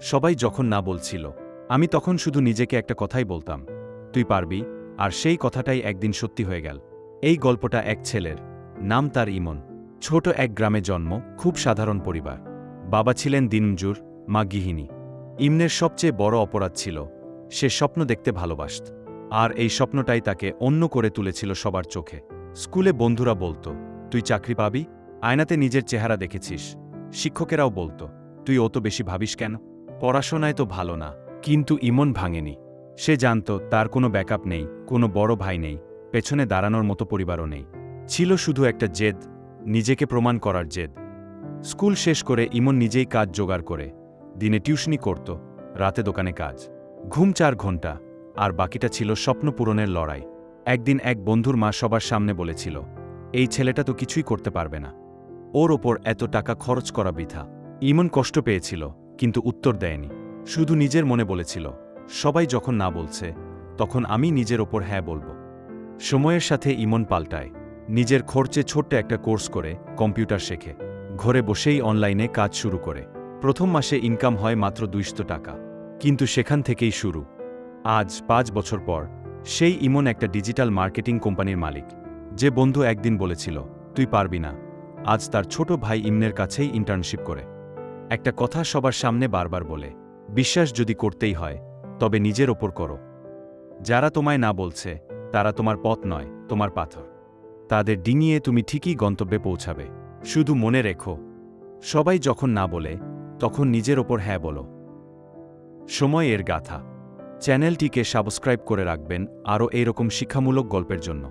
সবাই যখন না বলছিল, আমি তখন শুধু নিজেকে একটা কথাই বলতাম, তুই পারবি? আর সেই কথাটাই একদিন সত্যি হয়ে গেল। এই গল্পটা এক ছেলের, নাম তার ইমন। ছোট এক গ্রামে জন্ম, খুব সাধারণ পরিবার। বাবা ছিলেন দিনমজুর, মা গৃহিণী। ইমনের সবচেয়ে বড় অপরাধ ছিল, সে স্বপ্ন দেখতে ভালোবাসত। আর এই স্বপ্নটাই তাকে অন্য করে তুলেছিল সবার চোখে। স্কুলে বন্ধুরা বলতো, তুই চাকরি পাবি? আয়নাতে নিজের চেহারা দেখেছিস। শিক্ষকেরাও বলতো, তুই অত বেশি ভাবিস কেন? পড়াশোনায় তো ভালো না, কিন্তু ইমন ভাঙেনি। সে জানত তার কোনো ব্যাকআপ নেই, কোনো বড় ভাই নেই, পেছনে দাঁড়ানোর মতো পরিবারও নেই। ছিল শুধু একটা জেদ, নিজেকে প্রমাণ করার জেদ। স্কুল শেষ করে ইমন নিজেই কাজ জোগাড় করে। দিনে টিউশনি করত, রাতে দোকানে কাজ। ঘুম চার ঘণ্টা, আর বাকিটা ছিল স্বপ্ন পূরণের লড়াই। একদিন এক বন্ধুর মা সবার সামনে বলেছিল, এই ছেলেটা তো কিছুই করতে পারবে না। ওর ওপর এত টাকা খরচ করা বৃথা। ইমন কষ্ট পেয়েছিল কিন্তু উত্তর দেয়নি। শুধু নিজের মনে বলেছিল, সবাই যখন না বলছে, তখন আমি নিজের ওপর হ্যাঁ বলব। সময়ের সাথে ইমন পাল্টায়। নিজের খরচে ছোট্ট একটা কোর্স করে কম্পিউটার শেখে। ঘরে বসেই অনলাইনে কাজ শুরু করে। প্রথম মাসে ইনকাম হয় মাত্র দুইশত টাকা। কিন্তু সেখান থেকেই শুরু। আজ পাঁচ বছর পর, সেই ইমন একটা ডিজিটাল মার্কেটিং কোম্পানির মালিক। যে বন্ধু একদিন বলেছিল, তুই পারবি না। আজ তার ছোট ভাই ইমনের কাছেই ইন্টার্নশিপ করে। একটা কথা সবার সামনে বারবার বলে, বিশ্বাস যদি করতেই হয়, তবে নিজের ওপর করো। যারা তোমায় না বলছে, তারা তোমার পথ নয়, তোমার পাথর। তাদের ডিঙিয়ে তুমি ঠিকই গন্তব্যে পৌঁছাবে। শুধু মনে রেখো, সবাই যখন না বলে, তখন নিজের ওপর হ্যাঁ বলো। সময় এর গাথা। চ্যানেলটিকে সাবস্ক্রাইব করে রাখবেন আরও এইরকম শিক্ষামূলক গল্পের জন্য।